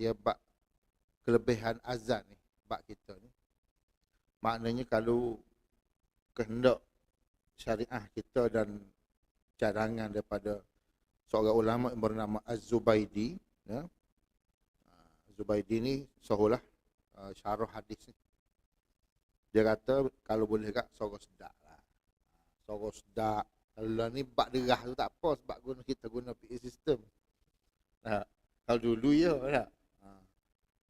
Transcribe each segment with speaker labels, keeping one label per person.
Speaker 1: dia bab kelebihan azan ni, bab kita ni. Maknanya kalau kehendak syariah kita dan cadangan daripada seorang ulama yang bernama Az-Zubaidi, ya. Ah, Zubaidi ni seolah uh, syarah hadis ni. Dia kata kalau boleh kak sorok sedak lah. Sorok sedak. Kalau lah ni bak derah tu tak apa sebab guna kita guna PA system. Ha. Kalau dulu ya tak?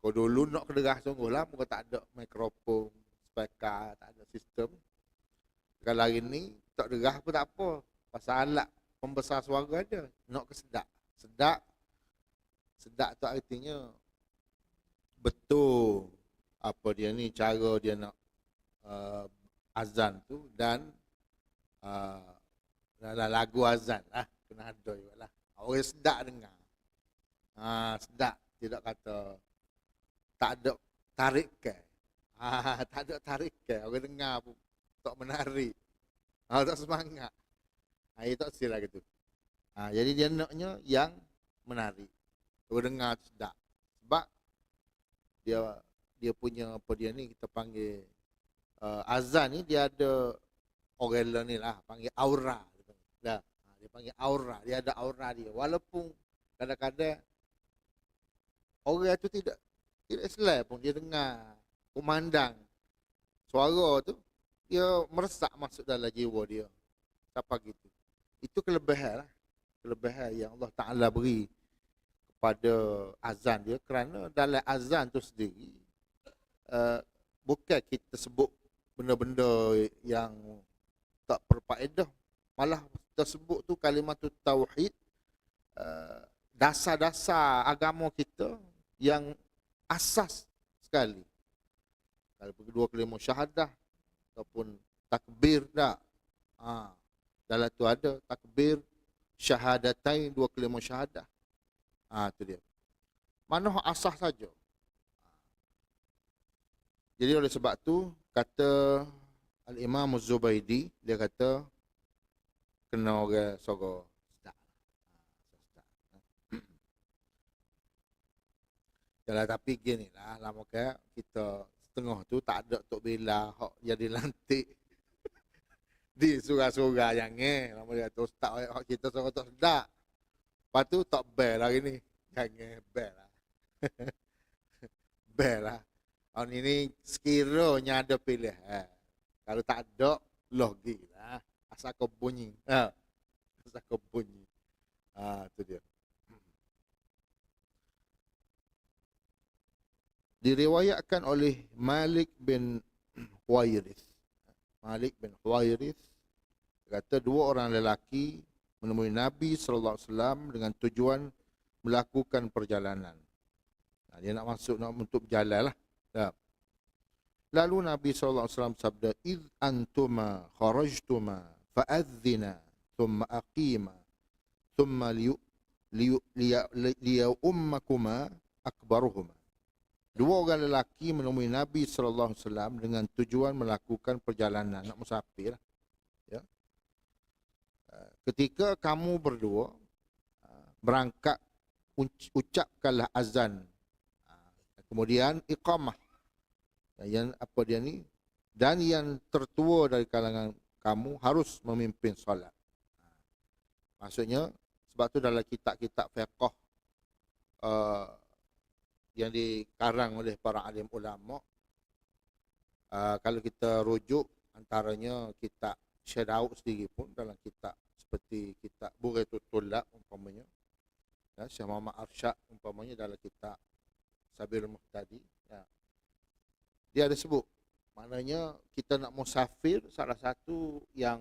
Speaker 1: Ha. Kalau dulu nak kederah sungguh lah muka tak ada mikrofon, speaker, tak ada sistem. Kalau hari ni tak derah pun tak apa. Pasal alat pembesar suara ada. Nak ke sedak. Sedak. Sedak tu artinya betul apa dia ni cara dia nak uh, azan tu dan uh, lagu azan lah kena ada juga lah orang sedak dengar uh, sedak tidak kata tak ada tarik ke? Uh, tak ada tarik ke? Orang dengar pun tak menarik. Uh, tak semangat. Uh, itu tak sila gitu. Uh, jadi dia naknya yang menarik. Orang dengar sedak sebab dia dia punya apa dia ni kita panggil uh, azan ni dia ada orang ni lah panggil aura. Dah. Ha, dia panggil aura. Dia ada aura dia. Walaupun kadang-kadang orang tu tidak tidak selai pun dia dengar memandang suara tu dia meresak masuk dalam jiwa dia. Siapa gitu. Itu kelebihan lah. Kelebihan yang Allah Ta'ala beri kepada azan dia. Kerana dalam azan tu sendiri uh, bukan kita sebut benda-benda yang tak berfaedah. Malah tersebut tu kalimat tu tauhid uh, dasar-dasar agama kita yang asas sekali. Kalau kedua kalimat syahadah ataupun takbir tak? Ha, dalam tu ada takbir syahadatain dua kalimat syahadah. Ha, tu dia. Mana asas saja. Jadi oleh sebab tu kata Al-Imam Zubaidi dia kata kena orang sogo Jalan tapi gini lah, lama ke kita setengah tu tak ada tok bela hok jadi lantik di surah-surah yang ni lama dia tu tak hok kita sogo tak sedak. Lepas tu tak bel hari ni. Jangan bel lah. bel lah. Tahun ini sekiranya ada pilihan. Kalau tak ada, logi lah. Asal kau bunyi. Ha. Asal kau bunyi. Ha, itu dia. Diriwayatkan oleh Malik bin Huwairith. Malik bin Huwairith kata dua orang lelaki menemui Nabi sallallahu alaihi wasallam dengan tujuan melakukan perjalanan. Nah, dia nak masuk nak untuk berjalan lah. Ya. Lalu Nabi SAW sabda, "Id antuma kharajtuma fa'adzina thumma aqima thumma liyu liyu liya ummakuma akbaruhuma." Dua orang lelaki menemui Nabi sallallahu alaihi wasallam dengan tujuan melakukan perjalanan nak musafir. Ya. Ketika kamu berdua berangkat ucapkanlah azan Kemudian iqamah. Yang apa dia ni? Dan yang tertua dari kalangan kamu harus memimpin solat. Maksudnya sebab tu dalam kitab-kitab fiqh uh, yang dikarang oleh para alim ulama uh, kalau kita rujuk antaranya kitab Syedau sendiri pun dalam kitab seperti kitab Buritul Tulak umpamanya ya, Syekh Muhammad Arsyad umpamanya dalam kitab Sabir Muhtadi. Ya. Dia ada sebut. Maknanya kita nak musafir salah satu yang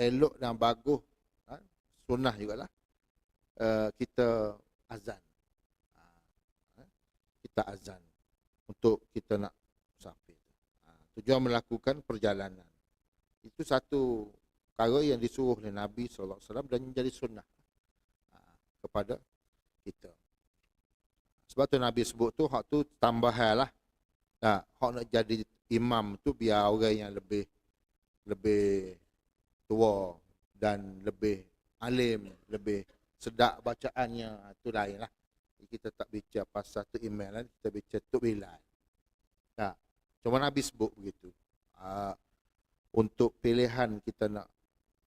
Speaker 1: elok dan bagus. Ha? Sunnah juga lah. Uh, kita azan. Ha? Kita azan. Untuk kita nak musafir. Ha? Tujuan melakukan perjalanan. Itu satu perkara yang disuruh oleh Nabi SAW dan menjadi sunnah ha? kepada kita. Sebab tu Nabi sebut tu hak tu tambahan lah. Nah, hak nak jadi imam tu biar orang yang lebih lebih tua dan lebih alim, lebih sedap bacaannya tu lain lah. Kita tak bicara pasal tu email lah. Kita bicara tu bilal. Nah, cuma Nabi sebut begitu. Uh, untuk pilihan kita nak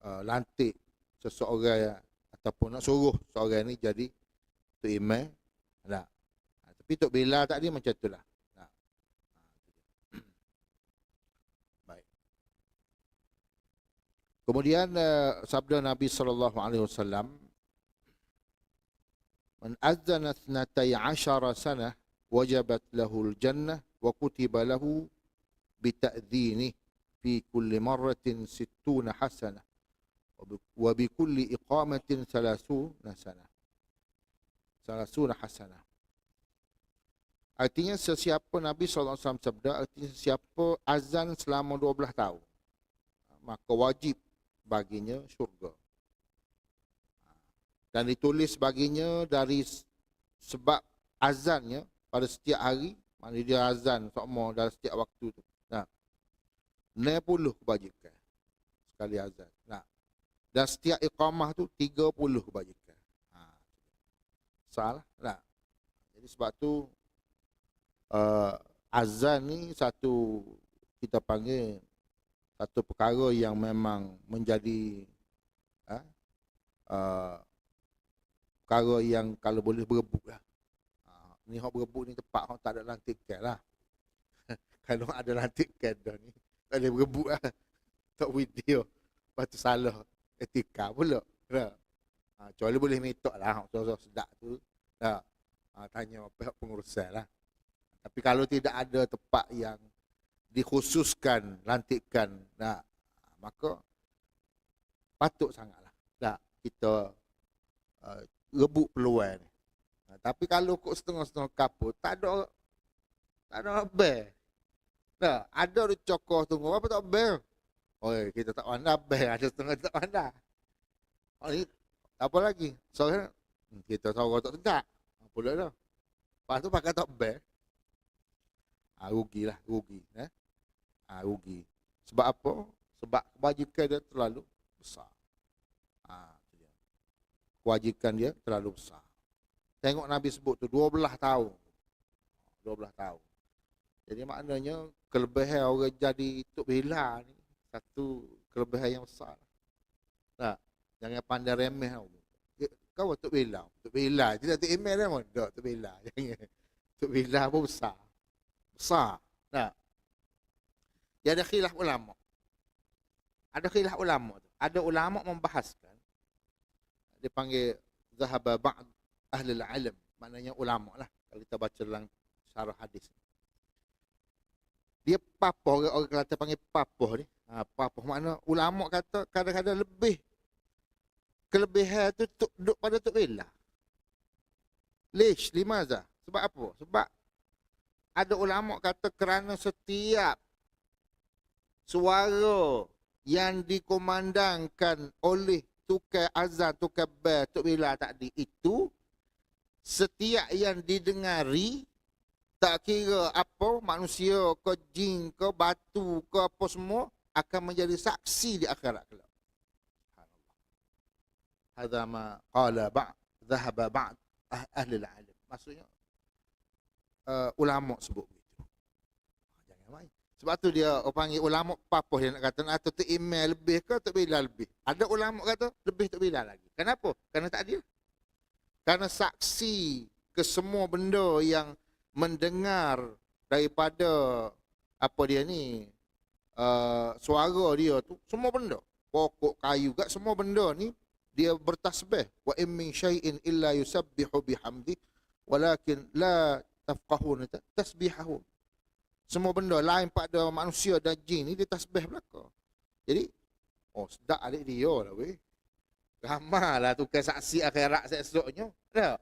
Speaker 1: uh, lantik seseorang ataupun nak suruh seorang ni jadi tu email. Nah, tapi Tok Bila tadi macam tu lah. Kemudian uh, sabda Nabi sallallahu Man azana 12 sana wajabat lahu al-jannah wa kutiba lahu ta'dhini fi kulli marratin 60 hasanah wa bi kulli iqamatin 30 sana 30 hasanah Artinya sesiapa Nabi SAW sabda Artinya sesiapa azan selama 12 tahun Maka wajib baginya syurga. Dan ditulis baginya dari sebab azannya pada setiap hari, mana dia azan semua dalam setiap waktu tu. Nah. 60 kebajikan sekali azan. Nah. Dan setiap iqamah tu 30 kebajikan. Ha. Salah. Nah. Jadi sebab tu uh, azan ni satu kita panggil satu perkara yang memang menjadi ha, uh, perkara yang kalau boleh berebut lah. Ha, ni hok berebut ni tepat hok tak ada lantik tiket lah. kalau ada lantik tiket dah ni, tak boleh berebut lah. Tak video. Lepas tu salah etika pula. Ha, kecuali boleh metok lah hok so sedap tu. Ha, ha, tanya pihak pengurusan lah. Tapi kalau tidak ada tempat yang dikhususkan lantikan nah maka patut sangatlah tak kita uh, rebut peluang ni nah, tapi kalau kok setengah-setengah kaput tak ada tak ada bel nah ada di cokoh tunggu apa tak bel oh kita tak pandai bel ada setengah tak pandai oh ni apa lagi soalnya hmm, kita tahu tak sedap apa dah Lepas tu pakai tak bel rugi lah, rugi. Eh? ha, rugi. Sebab apa? Sebab kebajikan dia terlalu besar. Kewajikan dia terlalu besar. Tengok Nabi sebut tu 12 tahun. 12 tahun. Jadi maknanya kelebihan orang jadi Tok Bela ni satu kelebihan yang besar. Nah, jangan pandai remeh tau. Kau Tok Bela. Tok Bela. Tidak Tok Emel dia pun. Tak, Tok Bela. Tok Bela pun besar. Besar. Nah, dia ada khilaf ulama. Ada khilaf ulama tu. Ada ulama membahaskan dia panggil zahaba ba'd ahli al-ilm, maknanya ulama lah kalau kita baca dalam syarah hadis. Dia papoh orang, orang Kelantan panggil papoh ni. Ha, papoh makna ulama kata kadang-kadang lebih kelebihan tu tuk, duk pada tuk bela. Lish, limaza. Sebab apa? Sebab ada ulama kata kerana setiap suara yang dikomandangkan oleh tukar azan, tukar bel, tuk bila tadi itu setiap yang didengari tak kira apa manusia ke jin ke batu ke apa semua akan menjadi saksi di akhirat kelak. Hadza ma qala ba'd dhahaba ba'd ah, ahli al-alim. Maksudnya uh, ulama sebut sebab tu dia orang panggil ulama papoh dia nak kata nak tu email lebih ke tak bila lebih. Ada ulama kata lebih tak bila lagi. Kenapa? Kerana tak adil. Kerana saksi ke semua benda yang mendengar daripada apa dia ni uh, suara dia tu semua benda pokok kayu gak semua benda ni dia bertasbih wa in min syai'in illa yusabbihu bihamdi walakin la tafqahun tasbihahum semua benda lain pada manusia dan jin ni dia tasbih belaka. Jadi, oh sedap adik dia lah weh. Ramallah tukar saksi akhirat esoknya. Dah.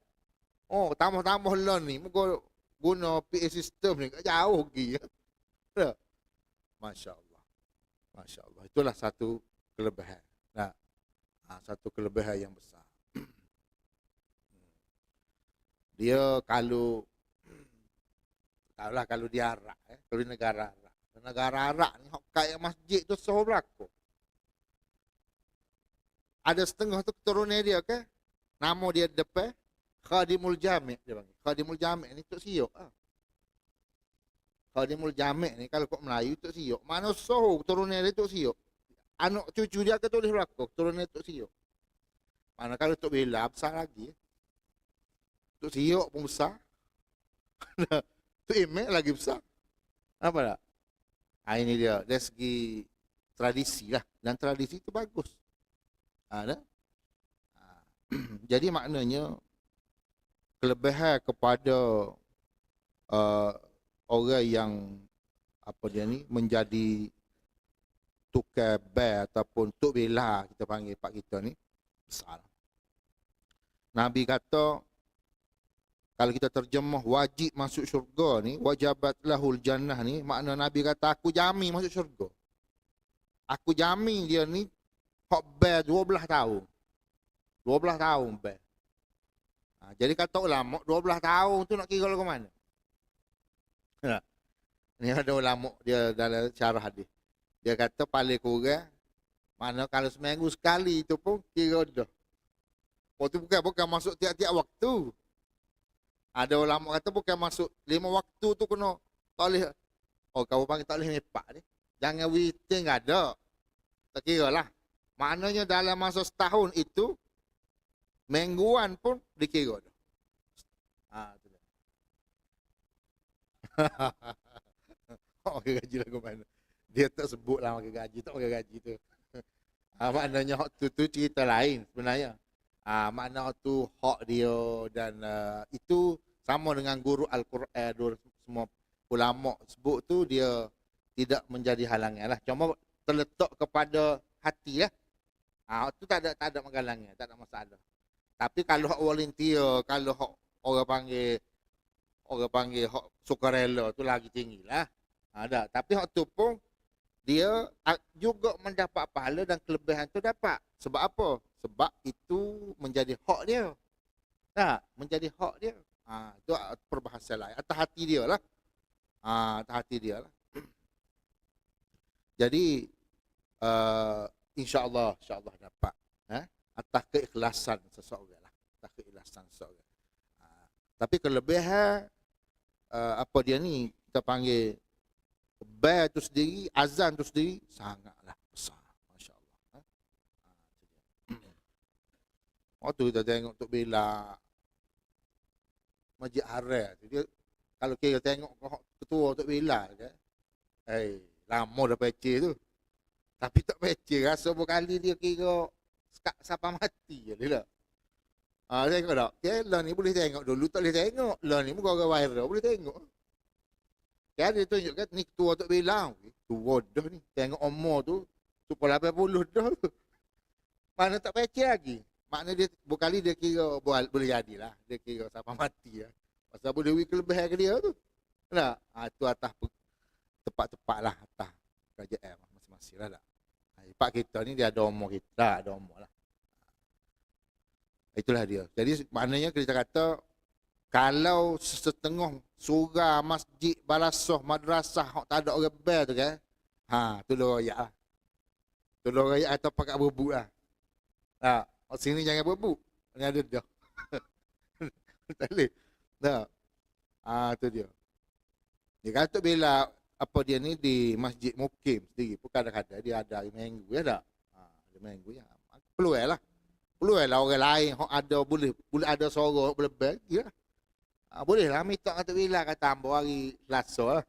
Speaker 1: Oh, tambah-tambah lah ni. Muka guna PA system ni. Jauh lagi. Ya. Dah. Masya Allah. Masya Allah. Itulah satu kelebihan. Nah, ha, satu kelebihan yang besar. Dia kalau Tahulah kalau di Arak, eh. kalau di negara Arak. Negara Arak ni, kayak masjid tu sahur berlaku. Ada setengah tu keturunan dia ke? Nama dia depan, Khadimul Jami' dia panggil. Khadimul Jami' ni tok siok ah. Khadimul Jami' ni kalau kau Melayu tok siok. Mana soh turunan dia tok siok. Anak cucu dia ke tulis belakang turunan tok siok. Mana kalau tok bela besar lagi. Tok siok pun besar. tok emek lagi besar. Apa tak? Ha, ini dia. Dari segi tradisi lah. Dan tradisi itu bagus. Ha, ha. Jadi maknanya kelebihan kepada uh, orang yang apa dia ni menjadi tukar bel ataupun tuk bela kita panggil pak kita ni besar. Nabi kata kalau kita terjemah wajib masuk syurga ni wajabat lahul jannah ni makna Nabi kata aku jamin masuk syurga. Aku jamin dia ni hok bel 12 tahun. 12 tahun bel. Ha, jadi kata ulama 12 tahun tu nak kira ke mana? Ha. Ni ada ulama dia dalam syarah dia. Dia kata paling kurang mana kalau seminggu sekali tu pun kira dah. Waktu bukan bukan masuk tiap-tiap waktu. Ada ulama kata bukan masuk lima waktu tu kena tak boleh. Oh kau panggil tak boleh mepak ni. Jangan witing ada. Tak kira lah. Maknanya dalam masa setahun itu mingguan pun dikira dah. Ha, tu oh, gaji lagu mana? Dia tak sebut lah gaji, tak makan gaji tu. ha, maknanya hak tu tu cerita lain sebenarnya. Ah, makna tu hak dia dan uh, itu sama dengan guru Al-Quran uh, semua ulama sebut tu dia tidak menjadi halangan lah. Cuma terletak kepada hati lah. Ah, tu tak ada tak ada menghalangi, tak ada masalah. Tapi kalau hak volunteer, kalau hak orang panggil orang panggil hak sukarela tu lagi tinggi lah. Ada. Tapi hak tu pun dia juga mendapat pahala dan kelebihan tu dapat. Sebab apa? Sebab itu menjadi hak dia. Tak, menjadi hak dia. Ha, itu perbahasan lain. Atas hati dia lah. Ha, atas hati dia lah. Jadi, uh, insyaAllah, insyaAllah dapat. Ha? Atas keikhlasan seseorang lah. Atas keikhlasan seseorang. Ha, tapi kelebihan, uh, apa dia ni, kita panggil, Bel tu sendiri, azan tu sendiri, sangatlah Waktu kita tengok Tok Bela Masjid Haram dia kalau kita tengok ketua Tok Bela kan. Eh, lama dah pecah tu. Tapi tak pecah rasa berkali dia kira sekak siapa mati je dia. Ah, tengok tak? Okay, lah ni boleh tengok dulu tak boleh tengok. Lah ni muka orang viral boleh tengok. Dia tunjuk kan ni ketua Tok Bela. Tua dah ni. Tengok umur tu. Supaya 80 dah tu. Mana tak pecah lagi. Makna dia berkali dia kira boleh, jadilah. Dia kira sampai mati lah. Pasal boleh wik kelebihan ke dia tu. Tak? Ha, tu atas tepat-tepat lah atas kerajaan masing-masing lah tak. Ha, pak kita ni dia ada umur kita, ada umur lah. Itulah dia. Jadi maknanya kita kata kalau setengah surah, masjid, balasah, madrasah, tak ada orang bel tu kan. Ha, tu rakyat lah. Tu rakyat atau pakat berbuk lah. Ha, Oh, sini jangan berbuk. Ini ada dah. tak boleh. Dah. Ah, tu dia. Dia kata bila apa dia ni di Masjid Mukim sendiri pun kadang-kadang dia ada hari minggu ya tak? Ha, hari minggu ya. Peluang lah. Peluang lah orang lain yang ada boleh boleh ada suara boleh bagi lah. Ha, boleh lah minta kata bila kata ambo hari Selasa lah.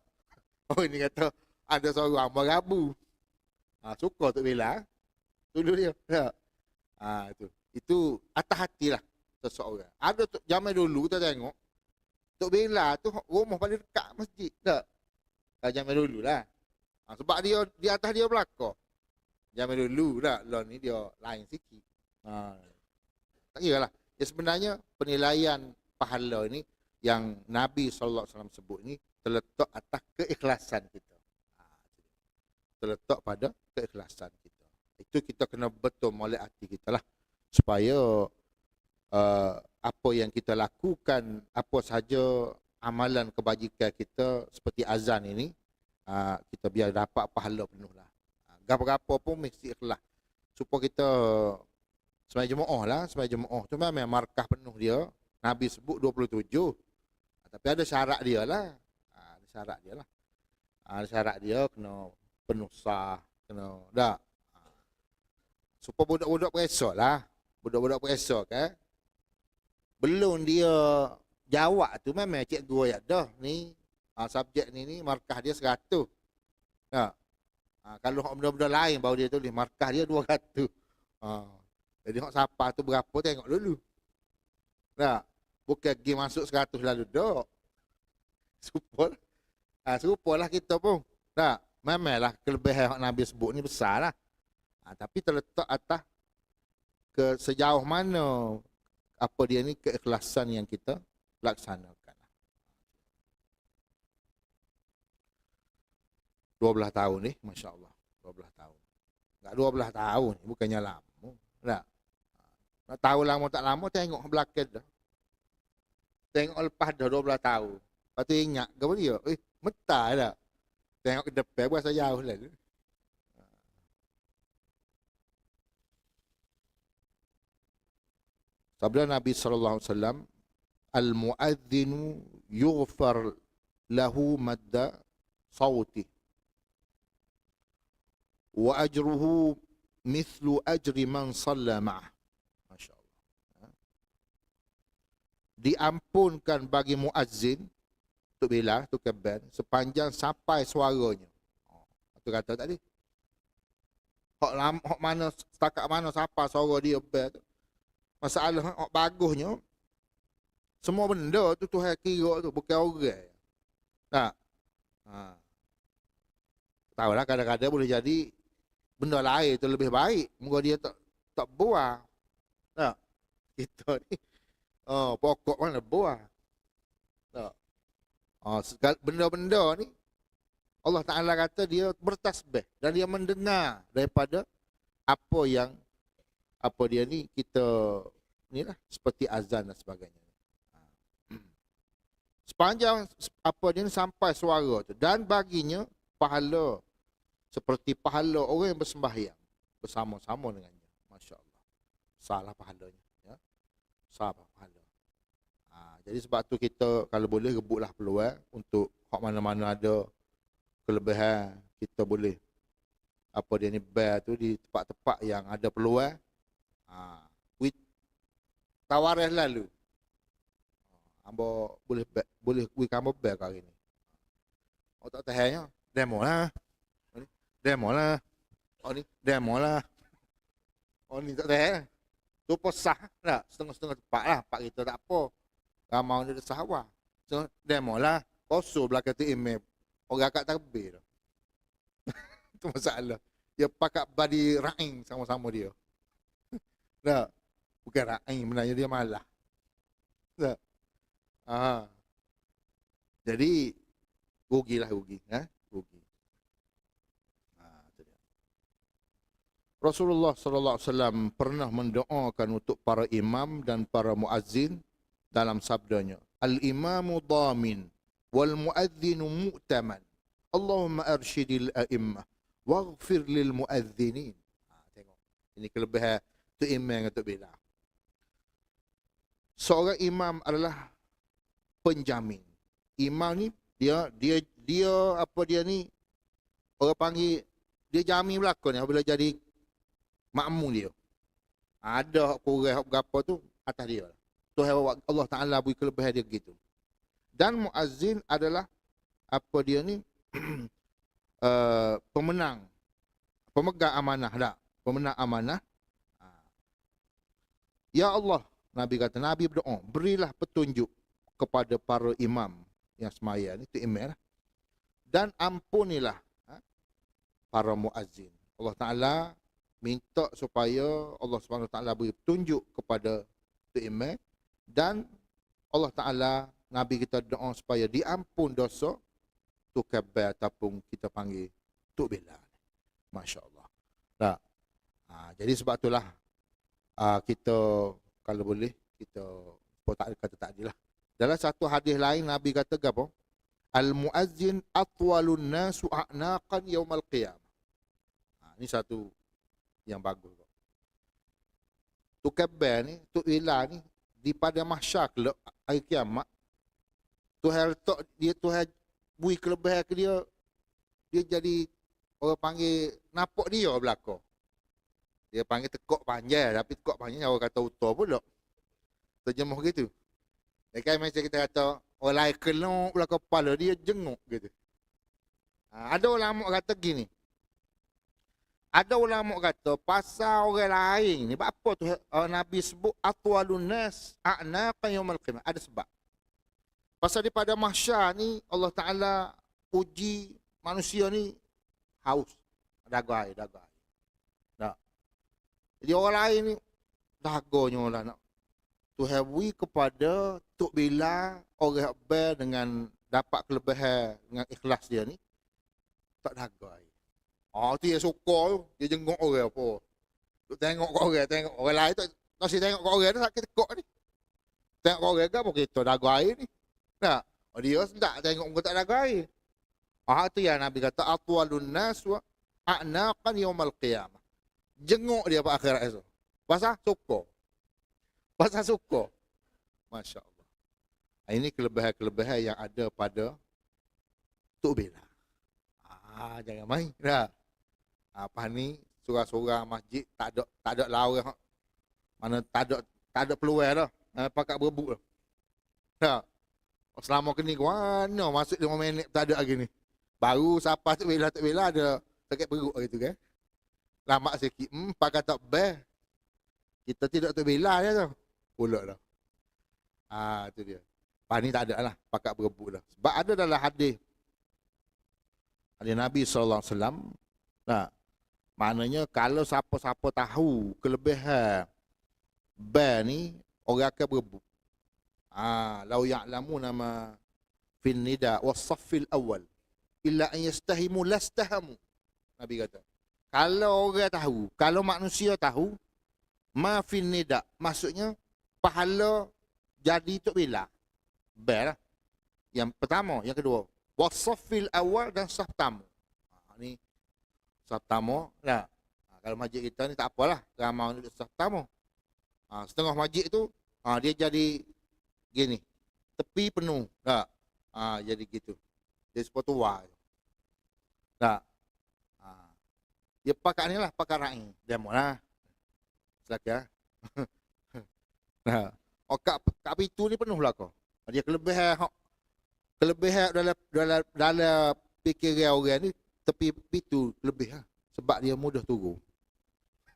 Speaker 1: Oh ini kata ada suara ambo Rabu. Ha, suka tu bila. Tunggu dia. Tak? Ha, itu. Itu atas hati lah seseorang. Ada tu, zaman dulu kita tengok. Tok Bela tu rumah paling dekat masjid. Tak? Tak zaman dulu lah. Ha, sebab dia di atas dia belakang. Zaman dulu lah. Lah ni dia lain sikit. Ha. Tak kira lah. Ya sebenarnya penilaian pahala ni yang Nabi SAW sebut ni terletak atas keikhlasan kita. Ha, terletak pada keikhlasan itu kita kena betul molek hati kita lah supaya uh, apa yang kita lakukan apa saja amalan kebajikan kita seperti azan ini uh, kita biar dapat pahala penuh lah uh, gapa-gapa pun mesti ikhlas supaya kita sebagai jemaah lah sebagai jemaah tu memang markah penuh dia Nabi sebut 27. Ha, tapi ada syarat dia lah. Ha, ada syarat dia lah. Ada syarat dia kena penuh sah. Kena, tak? Ha. Supaya budak-budak peresok lah. Budak-budak peresok kan. Belum dia jawab tu memang cikgu ayat dah. Ni ha, subjek ni ni markah dia 100. Tak? Ha, kalau benda-benda lain baru dia tulis markah dia 200. Ha. Jadi hak siapa tu berapa tengok dulu. Tak? Bukan pergi masuk 100 lalu dok. Serupa lah. Ha, lah kita pun. Tak? Memanglah kelebihan yang Nabi sebut ni besar lah. Ha, tapi terletak atas ke sejauh mana apa dia ni keikhlasan yang kita laksanakan. 12 tahun ni, Masya Allah. 12 tahun. Tak 12 tahun, bukannya lama. Tak. Nak tahu lama tak lama, tengok belakang dah. Tengok lepas dah 12 tahun. Lepas tu ingat, apa dia? Eh, metah dah. Tengok ke depan, berasa jauh lah. Sabda Nabi sallallahu alaihi wasallam, al-muadzinu yughfar lahu madda sawtih wa ajruhu mithlu ajri man salla ma'ah. Masya Allah. Ha? Diampunkan bagi muazzin untuk bila tu keban sepanjang sampai suaranya. Itu oh, kata tadi. Hak lam, mana setakat mana siapa suara dia bel tu. Masalah hak bagusnya semua benda tu Tuhan kira tu bukan orang. Tak. Ha. Tahu lah kadang-kadang boleh jadi benda lain tu lebih baik. Moga dia tak tak buah. Tak. Kita ni oh, pokok mana buah. Tak. Oh, benda-benda ni Allah Taala kata dia bertasbih dan dia mendengar daripada apa yang apa dia ni kita ni lah seperti azan dan sebagainya. Ha. Sepanjang apa dia ni sampai suara tu dan baginya pahala seperti pahala orang yang bersembahyang bersama-sama dengannya. Masya Allah. Salah pahalanya. Ya? Salah pahala. Ha, jadi sebab tu kita kalau boleh rebutlah peluang untuk hak mana-mana ada kelebihan kita boleh apa dia ni bear tu di tempat-tempat yang ada peluang ha, with tawaran lalu ha, ambo boleh bear, boleh we kamu bear kali ni oh tak tahannya demo lah Demo lah. Oh ni, demo lah. Oh ni tak ada. Tu pesah tak? Setengah-setengah tepat lah. Pak kita tak apa. Ramau ni ada sahawah. So, demo lah. Kosong belakang tu email. Orang akak terbih tu. tu masalah. Dia pakai body raing sama-sama dia. Tak? Bukan raing. Benarnya dia malah. Tak? Ah. Jadi, rugilah rugi. Eh? Rugi. Rasulullah sallallahu alaihi wasallam pernah mendoakan untuk para imam dan para muazzin dalam sabdanya al-imamu dhamin wal muadzinu mu'taman Allahumma arshidil a'immah waghfir lil muadzinin ha, tengok ini kelebihan tu imam untuk bila seorang imam adalah penjamin imam ni dia dia dia apa dia ni orang panggil dia jamin belakang ni jadi makmum dia. Ada hak kurang hak berapa tu atas dia. Tuhan Allah Taala beri kelebihan dia gitu. Dan muazzin adalah apa dia ni uh, pemenang pemegang amanah tak? Pemenang amanah. Ya Allah, Nabi kata Nabi berdoa, berilah petunjuk kepada para imam yang semaya ni tu imam lah. Dan ampunilah ha, para muazzin. Allah Taala minta supaya Allah taala beri petunjuk kepada tu imam dan Allah taala nabi kita doa supaya diampun dosa tu kabar ataupun kita panggil tu bila masya-Allah. Tak. Ha, jadi sebab itulah ha, kita kalau boleh kita pun tak kata tak adilah. Dalam satu hadis lain Nabi kata apa? Al muazzin atwalun nasu a'naqan yaumal qiyamah. Ha, ini satu yang bagus. Tu kabar ni, tu ila ni, di pada mahsyar kelak hari kiamat Tuhan letak dia Tuhan bui kelebihan ke dia dia jadi orang panggil nampak dia belakang. Dia panggil tekok panjang tapi tekok panjang orang kata utuh pula. Terjemah gitu. Ya kan macam kita kata orang lain kelong belakang kepala dia jenguk gitu. Ha, ada ulama kata gini. Ada ulama kata pasal orang lain ni apa tu uh, Nabi sebut atwalun nas a'naqa yaumil qiyamah. Ada sebab. Pasal di pada mahsyar ni Allah Taala uji manusia ni haus. Air. Tak. Jadi orang lain ni dagonya lah nak Tuhan beri kepada Tok Bila orang ber dengan dapat kelebihan dengan ikhlas dia ni tak air. Oh, tu dia suka tu. Dia jenguk orang apa. Tu tengok kau orang, tengok orang lain tu. Nasi tengok kau orang tu sakit tekok ni. Tengok kau orang apa kita dagu air ni. Tak. Oh, dia sedap tengok muka tak dagu air. Ah tu yang Nabi kata atwalun nas wa a'naqan yaumal qiyamah. Jenguk dia pada akhirat esok. Pasal suka. Pasal suka. Masya Allah. Ini kelebihan-kelebihan yang ada pada Tok Bela. Ah, jangan main. Dah. Apa ni surah-surah masjid tak ada tak ada lawa mana tak ada tak ada peluang dah. Uh, pakat berebut dah. Tak. Selama kini mana masuk 5 minit tak ada lagi ni. Baru siapa tu bila tak bila ada sakit perut gitu kan. Lama sikit. Hmm, pakai tak best. Kita tidak tu bila ya tu. Pulak dah. Ah, tu dia. Pak ni tak ada lah. Pakat berebut dah. Sebab ada dalam hadis. Hadis Nabi SAW. Nah, maknanya kalau siapa-siapa tahu kelebihan bear ni, orang akan berebut. Ah, lau ya'lamu nama fin nida wasaffil awal illa an yastahimu lastahamu. Nabi kata. Kalau orang tahu, kalau manusia tahu, ma fin nida, maksudnya pahala jadi tok bila. Lah. Yang pertama, yang kedua, wasaffil awal dan saf tamu. Ha, ni saf tamu lah. Ha, kalau masjid kita ni tak apalah, ramai untuk saf tamu. Ha, setengah masjid tu ha, dia jadi gini. Tepi penuh. Tak? Ha, jadi gitu. Dia seperti tua. Tak? Dia pakai ni lah, pakai ra'i. Mau lah. Selaka. nah. Oh, kat, kat pintu ni penuh lah kau. Dia kelebihan kelebihan dalam dalam dalam fikiran orang ni tepi pintu lebih lah. Sebab dia mudah turun.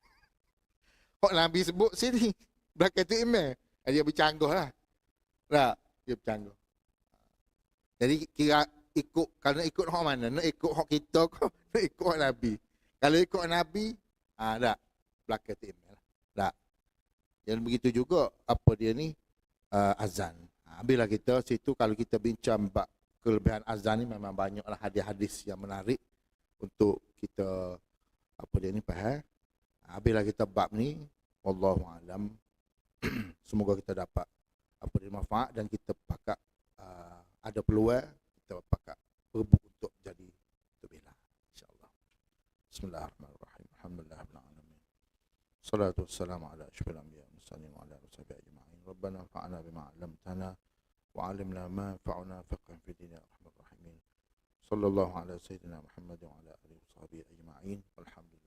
Speaker 1: Kok Nabi sebut sini. Belakang tu email. Dia bercanggah lah. Tak, dia bercanggah. Jadi kira ikut, kalau nak ikut hak mana? Nak ikut hak kita ke? Nak ikut hak Nabi? Kalau ikut Nabi, ah tak. Belakang tu email lah. Tak. Dan begitu juga, apa dia ni? Uh, azan. Ha, bila kita situ, kalau kita bincang bak kelebihan azan ni memang banyaklah hadis-hadis yang menarik untuk kita apa dia ni faham. Ha, bila kita bab ni, wallahu alam semoga kita dapat apa dia manfaat dan kita pakat uh, ada peluang kita pakat berebut untuk jadi بسم الله الرحمن الرحيم. الحمد لله رب العالمين. والصلاة والسلام على أشرف الأنبياء والمرسلين وعلى آله وصحبه أجمعين. ربنا انفعنا بما علمتنا وعلمنا ما ينفعنا فقه في دين أرحم الراحمين. صلى الله على سيدنا محمد وعلى آله وصحبه أجمعين. والحمد لله